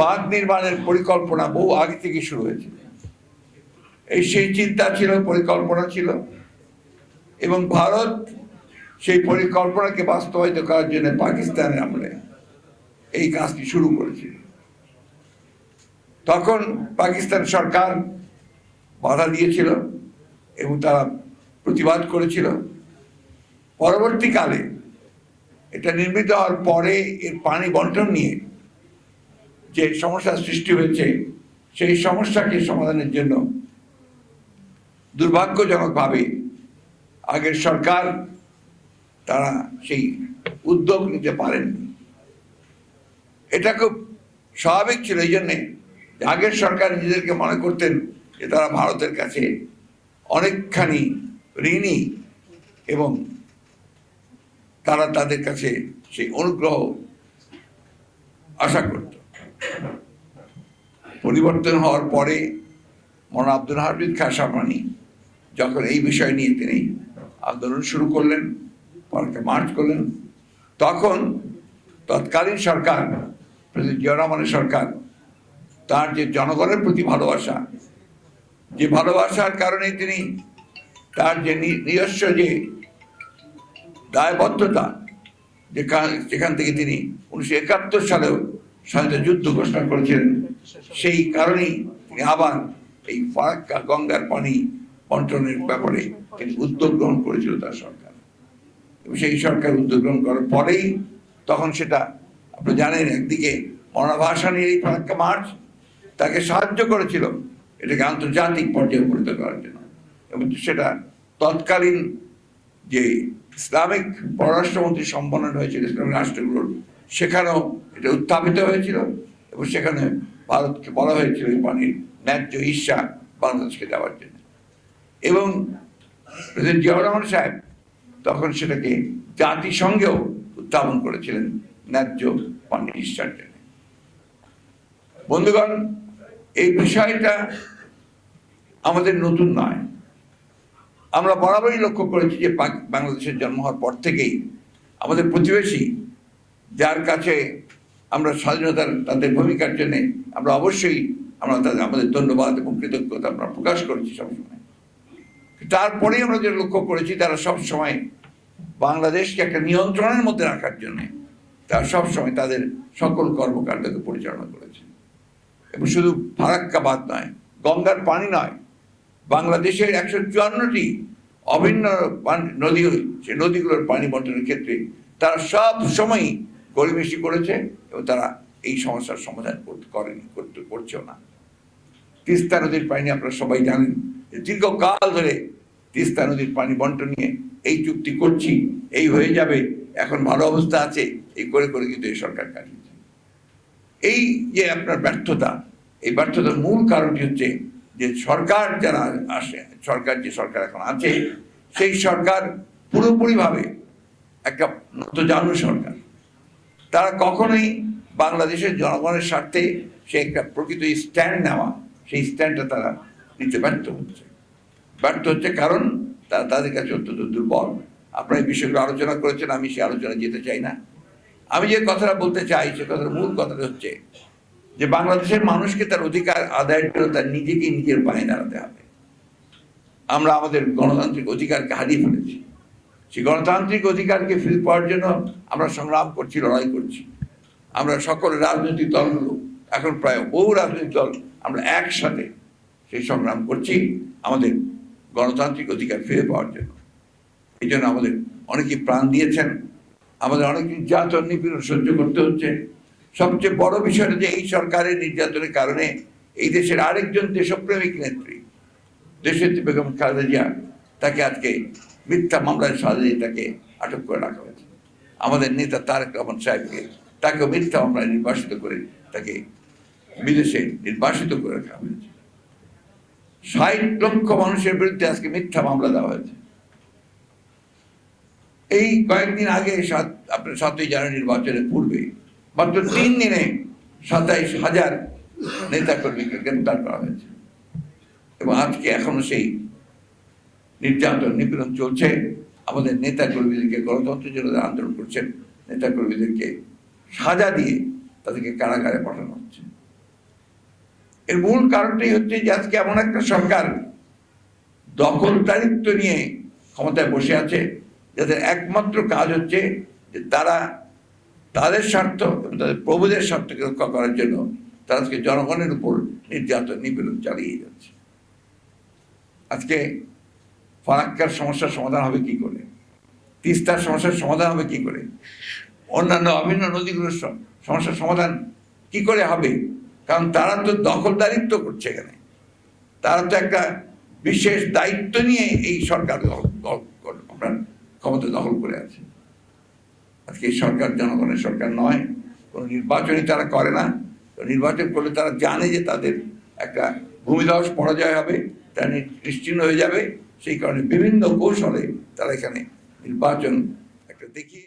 বাঁধ নির্মাণের পরিকল্পনা বহু আগে থেকে শুরু হয়েছিল এই সেই চিন্তা ছিল, পরিকল্পনা ছিল। এবং ভারত সেই পরিকল্পনাকে বাস্তবায়িত করার জন্য পাকিস্তানের আমলে এই কাজটি শুরু করেছিল তখন পাকিস্তান সরকার বাধা দিয়েছিল এবং তারা প্রতিবাদ করেছিল। পরবর্তীকালে এটা নির্মিত হওয়ার পরে এর পানি বন্টন নিয়ে যে সমস্যার সৃষ্টি হয়েছে, সেই সমস্যাকে সমাধানের জন্য দুর্ভাগ্যজনকভাবে আগের সরকার তারা সেই উদ্যোগ নিতে পারেননি। এটা খুব স্বাভাবিক ছিল, এই জন্যে আগের সরকার নিজেদেরকে মনে করতেন যে তারা ভারতের কাছে অনেকখানি ঋণী এবং তারা তাদের কাছে সেই অনুগ্রহ আশা করত। পরিবর্তন হওয়ার পরে মৌলানা আব্দুল হামিদ খা সামানি যখন এই বিষয় নিয়ে তিনি আন্দোলন শুরু করলেন, পরকে মার্চ করলেন, তখন তৎকালীন সরকার, প্রেসিডেন্ট সরকার, তার যে জনগণের প্রতি ভালোবাসা, যে ভালোবাসার কারণে তিনি তার যে নিজস্ব যে দায়বদ্ধতা, যেখান- যেখান থেকে তিনি উনিশশো একাত্তর সালেও স্বাধীনতা যুদ্ধ ঘোষণা করেছিলেন, সেই কারণেই তিনি আবার এই ফারাক্কা গঙ্গার পানি বন্টনের ব্যাপারে উদ্যোগ গ্রহণ করেছিল তার সরকার। এবং সেই সরকার উদ্যোগ গ্রহণ করার পরেই তখন সেটা আপনি জানেন, একদিকে মনাভাসানের এই ফারাক্কা মার্চ তাকে সাহায্য করেছিল এটাকে আন্তর্জাতিক পর্যায়ে উপনীত করার জন্য। এবং সেটা তৎকালীন যে ইসলামিক পররাষ্ট্রমন্ত্রী সম্পন্ন হয়েছিল, ইসলামিক রাষ্ট্রগুলোর সেখানেও এটা উত্থাপিত হয়েছিল এবং সেখানে ভারতকে বলা হয়েছিল পানির ন্যায্য ঈর্ষা বাংলাদেশকে দেওয়ার জন্য। এবং প্রেসিডেন্ট জিয়াউর রহমান সাহেব তখন সেটাকে জাতিসংঘেও উত্থাপন করেছিলেন ন্যায্য পানির ঈর্ষার জন্য। বন্ধুগণ, এই বিষয়টা আমাদের নতুন নয়। আমরা বরাবরই লক্ষ্য করেছি যে বাংলাদেশের জন্ম হওয়ার পর থেকেই আমাদের প্রতিবেশী যার কাছে আমরা স্বাধীনতার তাদের ভূমিকার জন্য আমরা অবশ্যই আমরা তাদের আমাদের ধন্যবাদ এবং কৃতজ্ঞতা আমরা প্রকাশ করেছি সবসময়। তারপরেই আমরা যেটা লক্ষ্য করেছি তারা সবসময় বাংলাদেশকে একটা নিয়ন্ত্রণের মধ্যে রাখার জন্য তারা সবসময় তাদের সকল কর্মকাণ্ডকে পরিচালনা করেছে। এবং শুধু ফারাক্কাবাদ নয়, গঙ্গার পানি নয়, বাংলাদেশের একশো চুয়ান্নটি অভিন্ন নদী সে নদীগুলোর পানি বন্টনের ক্ষেত্রে তারা সব সময়ই গরিবেশি করেছে এবং তারা এই সমস্যার সমাধান করেনি, করতে করছেও না। তিস্তা নদীর পানি আপনারা সবাই জানেন দীর্ঘকাল ধরে তিস্তা নদীর পানি বন্টন নিয়ে এই চুক্তি করছি, এই হয়ে যাবে, এখন ভালো অবস্থা আছে, এই করে করে কিন্তু এই সরকার কাটিয়েছে। এই যে আপনার ব্যর্থতা, এই ব্যর্থতার মূল কারণটি হচ্ছে যে সরকার যারা আসে, সরকার যে সরকার এখন আছে, সেই সরকার পুরোপুরিভাবে একটা নতজানু সরকার। তারা কখনোই বাংলাদেশের জনগণের স্বার্থে সে একটা প্রকৃত স্ট্যান্ড নেওয়া, সেই স্ট্যান্ডটা তারা নিতে ব্যর্থ হচ্ছে। ব্যর্থ হচ্ছে কারণ তারা তাদের কাছে অত্যন্ত দুর্বল। আপনারা এই বিষয়গুলো আলোচনা করেছেন, আমি সে আলোচনা যেতে চাই না। আমি যে কথাটা বলতে চাই, সে কথার মূল কথাটা হচ্ছে যে বাংলাদেশের মানুষকে তার অধিকার আদায়ের জন্য তার নিজেকে নিজের পায়ে দাঁড়াতে হবে। আমরা আমাদের গণতান্ত্রিক অধিকারকে হারিয়ে ফেলেছি। সেই গণতান্ত্রিক অধিকারকে ফিরে পাওয়ার জন্য আমরা সংগ্রাম করছি, লড়াই করছি। আমরা সকল রাজনৈতিক দলগুলো, এখন প্রায় বহু রাজনৈতিক দল আমরা একসাথে সেই সংগ্রাম করছি আমাদের গণতান্ত্রিক অধিকার ফিরে পাওয়ার জন্য। এই জন্য আমাদের অনেকেই প্রাণ দিয়েছেন। আমাদের অনেক নির্যাতন, নিপীড়ন সহ্য করতে হচ্ছে। সবচেয়ে বড় বিষয়টা যে এই সরকারের নির্যাতনের কারণে এই দেশের আরেকজন দেশপ্রেমিক নেত্রী, দেশনেত্রী বেগম খালেদা জিয়া, তাকে আজকে মিথ্যা মামলায় সাজিয়ে তাকে আটক করে রাখা হয়েছে। আমাদের নেতা তারেক রহমান সাহেবকে তাকে মিথ্যা মামলায় নির্বাসিত করে তাকে বিদেশে নির্বাসিত করে রাখা হয়েছে। ষাট লক্ষ মানুষের বিরুদ্ধে আজকে মিথ্যা মামলা দেওয়া হয়েছে। এই কয়েকদিন আগে সাত, আপনার সাতই জানুয়ারি নির্বাচনের পূর্বে মাত্র তিন দিনে সাতাইশ হাজার নেতাকর্মীকে গ্রেপ্তার করা হয়েছে। এবং আজকে এখনও সেই নির্যাতন, নিপীড়ন চলছে। আমাদের নেতা কর্মীদেরকে গণতন্ত্রের জন্য আন্দোলন করছেন নেতা কর্মীদেরকে সাজা দিয়ে তাদেরকে কারাগারে পাঠানো হচ্ছে। এর মূল কারণটাই হচ্ছে যে আজকে এমন একটা সরকার দখলদারিত্ব নিয়ে ক্ষমতায় বসে আছে, যাদের একমাত্র কাজ হচ্ছে যে তারা তাদের স্বার্থ এবং তাদের প্রভুদের স্বার্থকে রক্ষা করার জন্য তারা আজকে জনগণের উপর নির্যাতন, নিপীড়ন চালিয়ে যাচ্ছে। আজকে ফারাক্কার সমস্যার সমাধান হবে কি করে? তিস্তার সমস্যার সমাধান হবে কি করে? অন্যান্য অভিন্ন নদীগুলোর সমস্যার সমাধান কি করে হবে? কারণ তারা তো দখলদারিত্ব করছে এখানে। তারা তো একটা বিশেষ দায়িত্ব নিয়ে এই সরকার আপনার ক্ষমতা দখল করে আছে। আজকে এই সরকার জনগণের সরকার নয়, কোনো নির্বাচনই তারা করে না। নির্বাচন করলে তারা জানে যে তাদের একটা ভূমিধস পরাজয় হবে, তারা নি- নিশ্চিহ্ন হয়ে যাবে। সেই কারণে বিভিন্ন কৌশলে তারা এখানে নির্বাচন একটা দেখিয়ে